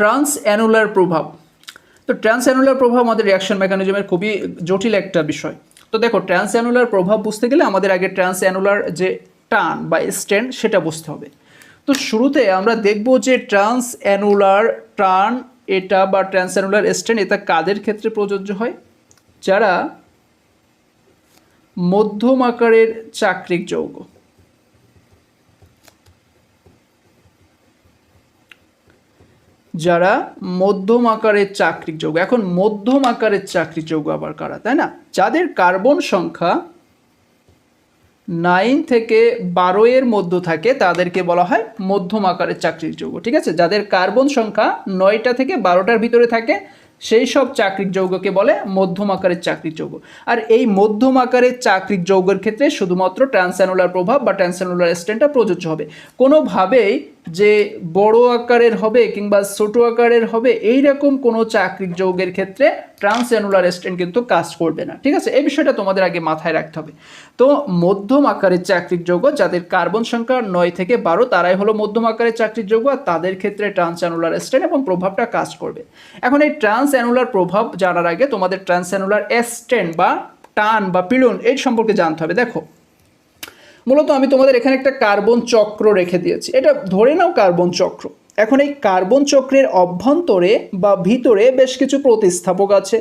Trans annular প্রভাব। তো trans annular প্রভাব আমাদের রিয়াকশন মেকানিজমের খুবই জটিল একটা বিষয়। তো দেখো ট্রান্স অ্যানুলার প্রভাব বুঝতে গেলে আমাদের আগে ট্রান্স অ্যানুলার যে টান বা স্ট্যান্ড সেটা বুঝতে হবে। তো শুরুতে আমরা দেখব যে ট্রান্স অ্যানুলার টার্ন এটা বা ট্রান্স অ্যানুলার স্ট্যান্ড এটা কাদের ক্ষেত্রে প্রযোজ্য হয়? যারা মধ্যম আকারের চাকরিক যৌগ। যারা মধ্যম আকারের চাকরিক যৌগ এখন মধ্যম আকারের চাকরিক যৌগ আবার কারা, তাই না? যাদের কার্বন সংখ্যা নাইন থেকে বারো এর মধ্য থাকে, তাদেরকে বলা হয় মধ্যম আকারের চাকরিক যৌগ ঠিক আছে? যাদের কার্বন সংখ্যা নয়টা থেকে বারোটার ভিতরে থাকে, সেই সব চাকরিক যৌগকে বলে মধ্যম আকারের চাকরিক যৌগ আর এই মধ্যম আকারের চাকরিক যৌগের ক্ষেত্রে শুধুমাত্র ট্রান্সঅ্যানুলার প্রভাব বা ট্রান্সঅ্যানুলার স্ট্যান্ডটা প্রযোজ্য হবে। কোনোভাবেই যে বড় আকারের হবে কিংবা ছোট আকারের হবে এই রকম কোনো চাকরির যোগের ক্ষেত্রে ট্রান্সঅ্যানুলার স্ট্যান্ড কিন্তু কাজ করবে না। ঠিক আছে? এই বিষয়টা তোমাদের আগে মাথায় রাখতে হবে। তো মধ্যম আকারের চাকরির যোগ্য যাদের কার্বন সংখ্যা নয় থেকে বারো, তারাই হলো মধ্যম আকারের চাকরির যোগ্য আর তাদের ক্ষেত্রে ট্রান্সঅ্যানুলার স্ট্যান্ড এবং প্রভাবটা কাজ করবে। এখন এই ট্রান্সঅ্যানুলার প্রভাব জানার আগে তোমাদের ট্রান্সঅ্যানুলার স্ট্যান্ড বা টান বা পিলন এই সম্পর্কে জানতে হবে। দেখো মূলত আমি তোমাদের এখানে একটা কার্বন চক্র রেখে দিয়েছি। এটা ধরে নাও কার্বন চক্র। এখন এই কার্বন চক্রের অভ্যন্তরে বা ভিতরে বেশ কিছু প্রতিস্থাপক আছে।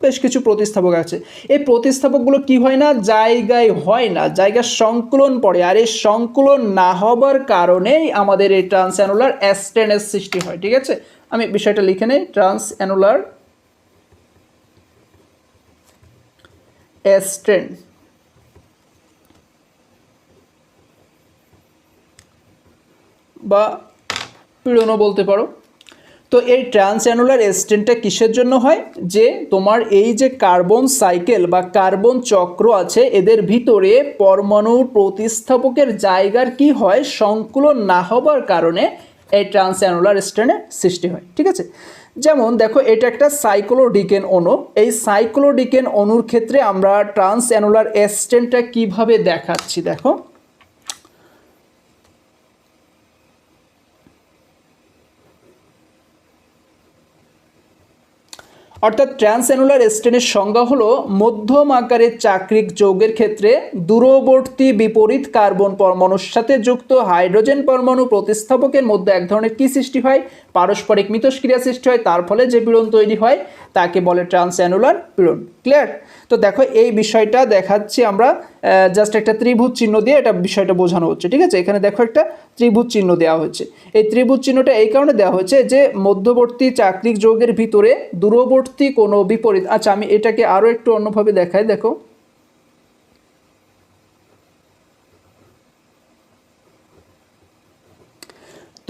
বেশ কিছু প্রতিস্থাপক আছে। এই প্রতিস্থাপকগুলো কি হয় না? জায়গায় হয় না। জায়গার সংকুলন পড়ে। আর এই সংকুলন না হবার কারণেই আমাদের এই ট্রান্স অ্যানুলার অ্যাস্টেনের সৃষ্টি হয়, ঠিক আছে? আমি বিষয়টা লিখে নেই। ট্রান্স অ্যানুলার অ্যাস্টেন বা পীড়নও বলতে পারো। তো এই ট্রান্সঅ্যানুলার স্টেনটা কিসের জন্য হয়? যে তোমার এই যে কার্বন সাইকেল বা কার্বন চক্র আছে, এদের ভিতরে পরমাণুর প্রতিস্থাপকের জায়গার কি হয়? সংকুলন না হবার কারণে এই ট্রান্স ট্রান্সঅ্যানুলার স্টেনের সৃষ্টি হয়, ঠিক আছে? যেমন দেখো, এটা একটা সাইক্লোডিকেন অণু। এই সাইক্লোডিকেন অণুর ক্ষেত্রে আমরা ট্রান্সঅ্যানুলার স্টেনটা কীভাবে দেখাচ্ছি, দেখো। অর্থাৎ ট্রান্সঅ্যানুলার স্টেনের সংজ্ঞা হলো মধ্যম আকারের চাকরিক যৌগের ক্ষেত্রে দূরবর্তী বিপরীত কার্বন পরমাণুর সাথে যুক্ত হাইড্রোজেন পরমাণু প্রতিস্থাপকের মধ্যে এক ধরনের কী সৃষ্টি হয়? পারস্পরিক মিথস্ক্রিয়া সৃষ্টি হয়, তার ফলে যে পীড়ন তৈরি হয়, তাকে বলে ট্রান্সঅ্যানুলার পীড়ন। ক্লিয়ার তো দেখো, এই বিষয়টা দেখাচ্ছি আমরা জাস্ট একটা ত্রিভুজ চিহ্ন দিয়ে এটা বিষয়টা বোঝানো হচ্ছে, ঠিক আছে? এখানে দেখো একটা ত্রিভুজ চিহ্ন দেওয়া হয়েছে। এই ত্রিভুজ চিহ্নটা এই কারণে দেওয়া হয়েছে যে মধ্যবর্তী চাকরিক যোগের ভিতরে দূরবর্তী কোনো বিপরীত আচ্ছা আমি এটাকে আরও একটু অন্যভাবে দেখাই, দেখো।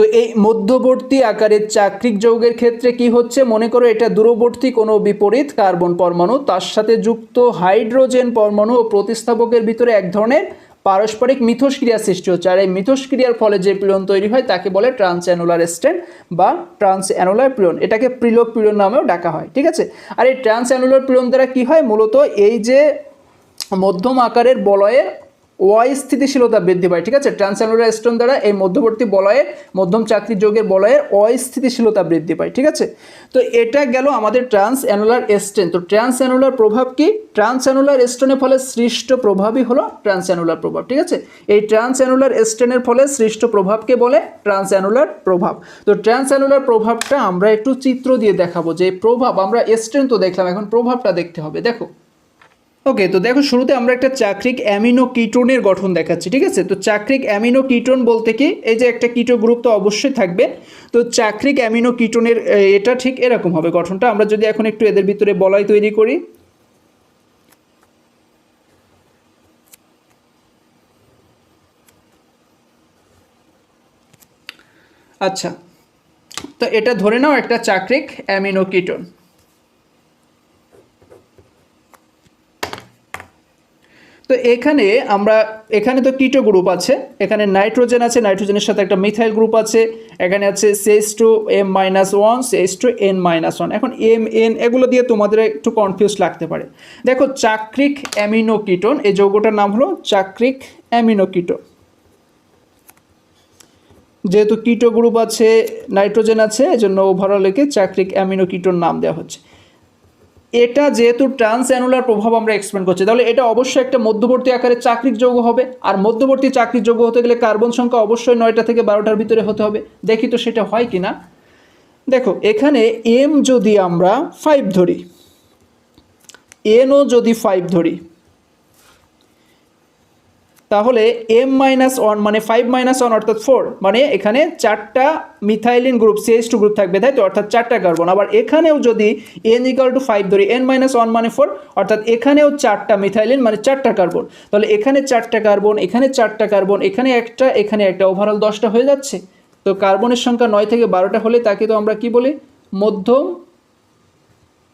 তো এই মধ্যবর্তী আকারের চাকরিক যৌগের ক্ষেত্রে কি হচ্ছে? মনে করো এটা দূরবর্তী কোনো বিপরীত কার্বন পরমাণু, তার সাথে যুক্ত হাইড্রোজেন পরমাণু ও প্রতিস্থাপকের ভিতরে এক ধরনের পারস্পরিক মিথস্ক্রিয়া সৃষ্টি হচ্ছে। আর এই মিথস্ক্রিয়ার ফলে যে পীড়ন তৈরি হয় তাকে বলে ট্রান্স অ্যানুলার স্টেন বা ট্রান্স অ্যানুলার পীড়ন। এটাকে প্রিলোক পীড়ন নামেও ডাকা হয়, ঠিক আছে? আর এই ট্রান্স অ্যানুলার পীড়ন দ্বারা কী হয়? মূলত এই যে মধ্যম আকারের বলয়ের অস্থিতিশীলতা বৃদ্ধি পায়, ঠিক আছে? ট্রান্সঅ্যানুলার স্টোন দ্বারা এই মধ্যবর্তী বলয়ের, মধ্যম চাকরি যোগের বলয়ের অস্থিতিশীলতা বৃদ্ধি পায়, ঠিক আছে? তো এটা গেল আমাদের ট্রান্স অ্যানুলার স্টেন তো ট্রান্স অ্যানুলার প্রভাব কি? ট্রান্স অ্যানুলার স্টোনের ফলে সৃষ্ট প্রভাবই হলো ট্রান্স অ্যানুলার প্রভাব, ঠিক আছে? এই ট্রান্স অ্যানুলার স্টেনের ফলে সৃষ্ট প্রভাবকে বলে? ট্রান্স অ্যানুলার প্রভাব। তো ট্রান্স অ্যানুলার প্রভাবটা আমরা একটু চিত্র দিয়ে দেখাবো, যে প্রভাব, আমরা স্টেন তো দেখলাম, এখন প্রভাবটা দেখতে হবে, দেখো। ওকে তো দেখো শুরুতে আমরা একটা চাকরিক অ্যামিনো কিটোনের গঠন দেখাচ্ছি, ঠিক আছে? তো চাকরিক অ্যামিনো কিটোন বলতে কি? এই যে একটা কিটো গ্রুপ তো অবশ্যই থাকবে। তো চাকরিক অ্যামিনো কিটোনের এটা ঠিক এরকম হবে গঠনটা। আমরা যদি এখন একটু এদের ভিতরে বলয় তৈরি করি। আচ্ছা তো এটা ধরে নাও একটা চাকরিক অ্যামিনো কিটোন। এখানে আমরা, এখানে তো কিটো গ্রুপ আছে, এখানে নাইট্রোজেন আছে নাইট্রোজেনের সাথে একটা মিথাইল গ্রুপ আছে, এখানে আছে সেস টু এম মাইনাস ওয়ান সেস টু এন মাইনাস ওয়ান এখন এম এন এগুলো দিয়ে তোমাদের একটু কনফিউজ লাগতে পারে। দেখো, চাকরিক অ্যামিনো কিটোন এই যৌগটার নাম হলো চাকরিক অ্যামিনো কিটোন যেহেতু কিটো গ্রুপ আছে নাইট্রোজেন আছে, এজন্য ওভারঅল একে চাকরিক অ্যামিনো কিটোর নাম দেওয়া হচ্ছে। এটা যেহেতু ট্রান্স অ্যানুলার প্রভাব আমরা এক্সপ্লেন করছি, তাহলে এটা অবশ্যই একটা মধ্যবর্তী আকারে চাকরির যোগ্য হবে, আর মধ্যবর্তী চাকরির যোগ্য হতে গেলে কার্বন সংখ্যা অবশ্যই নয়টা থেকে বারোটার ভিতরে হতে হবে, দেখি তো সেটা হয় কি না দেখো, এখানে এম যদি আমরা ফাইভ ধরি এনও যদি ফাইভ ধরি তাহলে এম মাইনাস ওয়ান মানে ফাইভ মাইনাস ওয়ান অর্থাৎ ফোর মানে এখানে চারটা methylene group CH two group থাকবে, তাই তো? অর্থাৎ চারটা কার্বন আবার এখানেও যদি এন ইকাল টু ফাইভ ধরি এন মাইনাস ওয়ান মানে ফোর অর্থাৎ এখানেও চারটা মিথাইলিন মানে চারটা কার্বন তাহলে এখানে চারটা কার্বন এখানে চারটা কার্বন এখানে একটা এখানে একটা ওভারঅল দশটা হয়ে যাচ্ছে। তো কার্বনের সংখ্যা নয় থেকে বারোটা হলে তাকে তো আমরা কি বলি? মধ্যম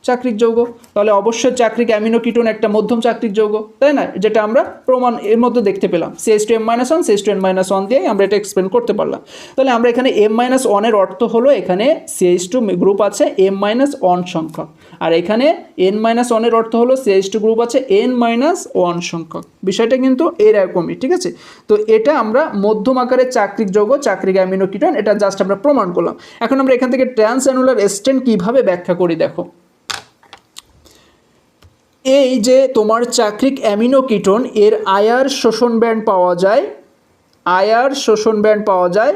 চাকরিক যৌগ, তাহলে অবশ্যই চাকরিক অ্যামিনো কিটোন একটা মধ্যম চাকরিক যৌগ, তাই না? যেটা আমরা প্রমাণ এর মধ্যে দেখতে পেলাম। CS two M minus one CS two N minus one দিয়ে আমরা এটা এক্সপ্লেন করতে পারলাম। তাহলে আমরা এখানে এম মাইনাস ওয়ানের অর্থ হলো এখানে সিএইচ টু গ্রুপ আছে এম মাইনাস ওয়ান সংখ্যক। আর এখানে এন মাইনাস ওয়ানের অর্থ হলো সিএইচ টু গ্রুপ আছে এন মাইনাস ওয়ান সংখ্যক। বিষয়টা কিন্তু এরকমই ঠিক আছে? তো এটা আমরা মধ্যম আকারের চাকরিক যৌগ চাকরিক অ্যামিনো কিটোন এটা জাস্ট আমরা প্রমাণ করলাম। এখন আমরা এখান থেকে ট্রান্স অ্যানুলার এস্টেন্ট কীভাবে ব্যাখ্যা করি, দেখো। এই যে তোমার চাকরিক অ্যামিনো কিটোন, এর আয়ার শোষণ ব্যান্ড পাওয়া যায়, আয়ার শোষণ ব্যান্ড পাওয়া যায়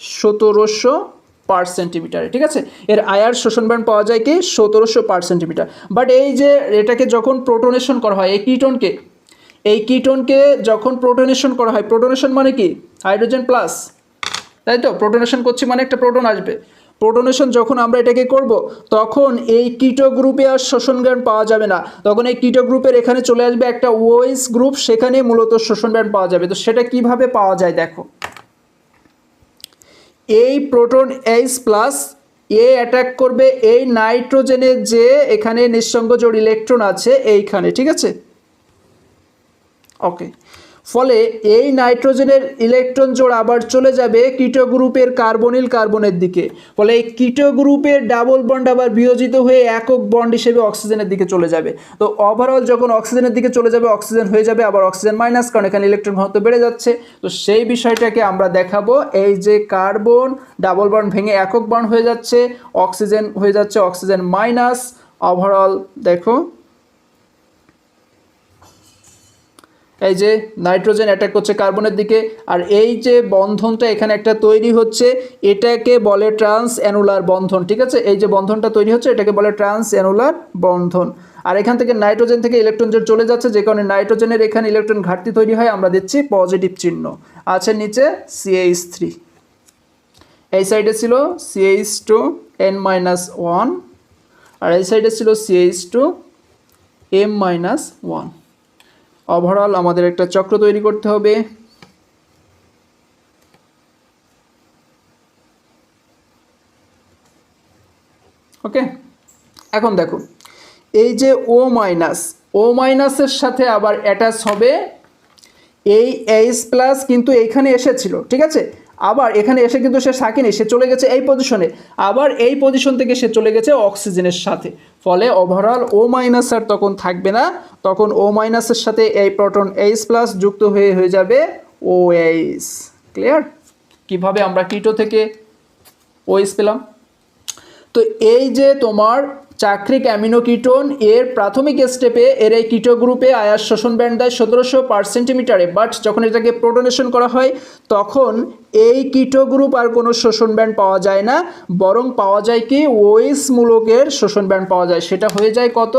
সতেরোশো পার সেন্টিমিটারে ঠিক আছে? এর আয়ার শোষণ ব্যান্ড পাওয়া যায় কি? সতেরোশো পার সেন্টিমিটার বাট এই যে এটাকে যখন প্রোটোনেশন করা হয়, এই কিটোনকে এই কিটোনকে যখন প্রোটোনেশন করা হয় প্রোটোনেশন মানে কি? Hydrogen plus. তাই তো? প্রোটোনেশন করছি মানে একটা প্রোটন আসবে। প্রোটোনেশন যখন আমরা এটাকে করব, তখন এই কিটো গ্রুপে আর শোষণ ব্যান্ড পাওয়া যাবে না। তখন এই কিটো গ্রুপের এখানে চলে আসবে একটা ওএস গ্রুপ, সেখানে মূলত শোষণ ব্যান্ড পাওয়া যাবে। তো সেটা কীভাবে পাওয়া যায় দেখো। এই প্রোটন এইচ প্লাস এ অ্যাটাক করবে এই নাইট্রোজেনের যে এখানে নিঃসঙ্গ জোড় ইলেকট্রন আছে, এইখানে, ঠিক আছে? ওকে ফলে এই নাইট্রোজেনের ইলেকট্রন জোড় আবার চলে যাবে কিটো গ্রুপের কার্বনিল কার্বনের দিকে। ফলে এই কিটো গ্রুপের ডাবল বন্ড আবার বিয়োজিত হয়ে একক বন্ড হিসেবে অক্সিজেনের দিকে চলে যাবে। তো ওভারঅল যখন অক্সিজেনের দিকে চলে যাবে, অক্সিজেন হয়ে যাবে, আবার অক্সিজেন মাইনাস কারণ এখানে ইলেকট্রন ঘনত্ব বেড়ে যাচ্ছে। তো সেই বিষয়টাকে আমরা দেখাবো। এই যে কার্বন, ডাবল বন্ড ভেঙে একক বন্ড হয়ে যাচ্ছে, অক্সিজেন হয়ে যাচ্ছে, অক্সিজেন মাইনাস ওভারঅল দেখো। এই যে নাইট্রোজেন অ্যাটাক করছে কার্বনের দিকে, আর এই যে বন্ধনটা এখানে একটা তৈরি হচ্ছে, এটাকে বলে ট্রান্স অ্যানুলার বন্ধন, ঠিক আছে? এই যে বন্ধনটা তৈরি হচ্ছে, এটাকে বলে ট্রান্স অ্যানুলার বন্ধন। আর এখান থেকে নাইট্রোজেন থেকে ইলেকট্রন যে চলে যাচ্ছে, যে কারণে নাইট্রোজেনের এখানে ইলেকট্রন ঘাটতি তৈরি হয়, আমরা দিচ্ছি পজিটিভ চিহ্ন। আছে নিচে সিএইচ থ্রি এই সাইডে ছিল CH two N minus one আর এই সাইডে ছিল CH two M minus one overall আমাদের একটা চক্র তৈরি করতে হবে। ওকে এখন দেখো, এই যে ও মাইনাস ও মাইনাসের সাথে আবার অ্যাটাচ হবে, এই এইচ প্লাস কিন্তু এইখানে এসেছিল, ঠিক আছে? আবার এখানে এসে কিন্তু সে সাকিনি সে চলে গেছে এই পজিশনে আবার এই পজিশন থেকে সে চলে গেছে অক্সিজেনের সাথে। ফলে ওভারঅল ও মাইনাস আর তখন থাকবে না। তখন ও মাইনাসের সাথে এই প্রোটন এইচ প্লাস যুক্ত হয়ে হয়ে যাবে ও এইচ ক্লিয়ার কীভাবে আমরা কিটো থেকে ওএইচ পেলাম? তো এই যে তোমার চাকরিক অ্যামিনো কিটোন এর প্রাথমিক স্টেপে এর এই কিটো গ্রুপে আয়াস শোষণ ব্যান্ড দেয় সতেরোশো পার সেন্টিমিটারে বাট যখন এটাকে প্রোটোনেশন করা হয়, তখন এই কিটো গ্রুপ আর কোনো শোষণ ব্যান্ড পাওয়া যায় না, বরং পাওয়া যায় কি ওয়েস মূলকের শোষণ ব্যান্ড পাওয়া যায়। সেটা হয়ে যায় কত?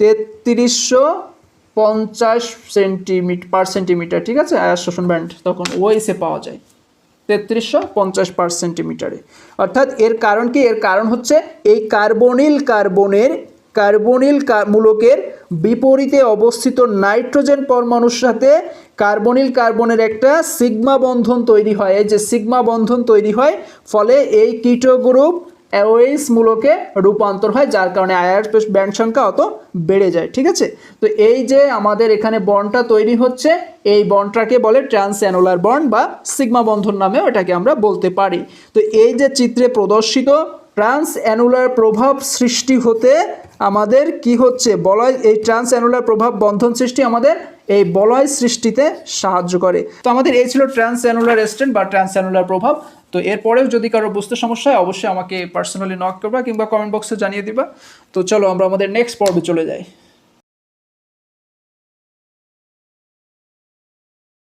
তেত্রিশশো পঞ্চাশ সেন্টিমিটার পার সেন্টিমিটার, ঠিক আছে? আয়াস শোষণ ব্যান্ড তখন ওয়েসে পাওয়া যায়। তেত্রিশশো পঞ্চাশ পার সেন্টিমিটারে। অর্থাৎ এর কারণ কি? এর কারণ হচ্ছে এই কার্বনিল কার্বনের, কার্বনিল মূলকের বিপরীতে অবস্থিত নাইট্রোজেন পরমাণুর সাথে কার্বনিল কার্বনের একটা সিগমা বন্ধন তৈরি হয়। এই যে সিগমা বন্ধন তৈরি হয়, ফলে এই কিটো অ্যাওয়েস মূলকে রূপান্তর হয়, যার কারণে আয়ার ব্যান্ড সংখ্যা অত বেড়ে যায়, ঠিক আছে? তো এই যে আমাদের এখানে বন্ডটা তৈরি হচ্ছে, এই বন্ডটাকে বলে ট্রান্স অ্যানুলার বন্ড বা সিগমা বন্ধন নামেও এটাকে আমরা বলতে পারি। তো এই যে চিত্রে প্রদর্শিত ট্রান্স অ্যানুলার প্রভাব সৃষ্টি হতে আমাদের কি হচ্ছে? বলয়, এই ট্রান্স অ্যানুলার প্রভাব বন্ধন সৃষ্টি আমাদের এই বলয় সৃষ্টিতে সাহায্য করে। তো আমাদের এই ছিল ট্রান্স অ্যানুলার রেস্টেন্ট বা ট্রান্স অ্যানুলার প্রভাব। তো এরপরেও যদি কারও বুঝতে সমস্যা হয়, অবশ্যই আমাকে পার্সোনালি নক করবা কিংবা কমেন্ট বক্সে জানিয়ে দিবা। তো চলো আমরা আমাদের নেক্সট পর্বে চলে যাই।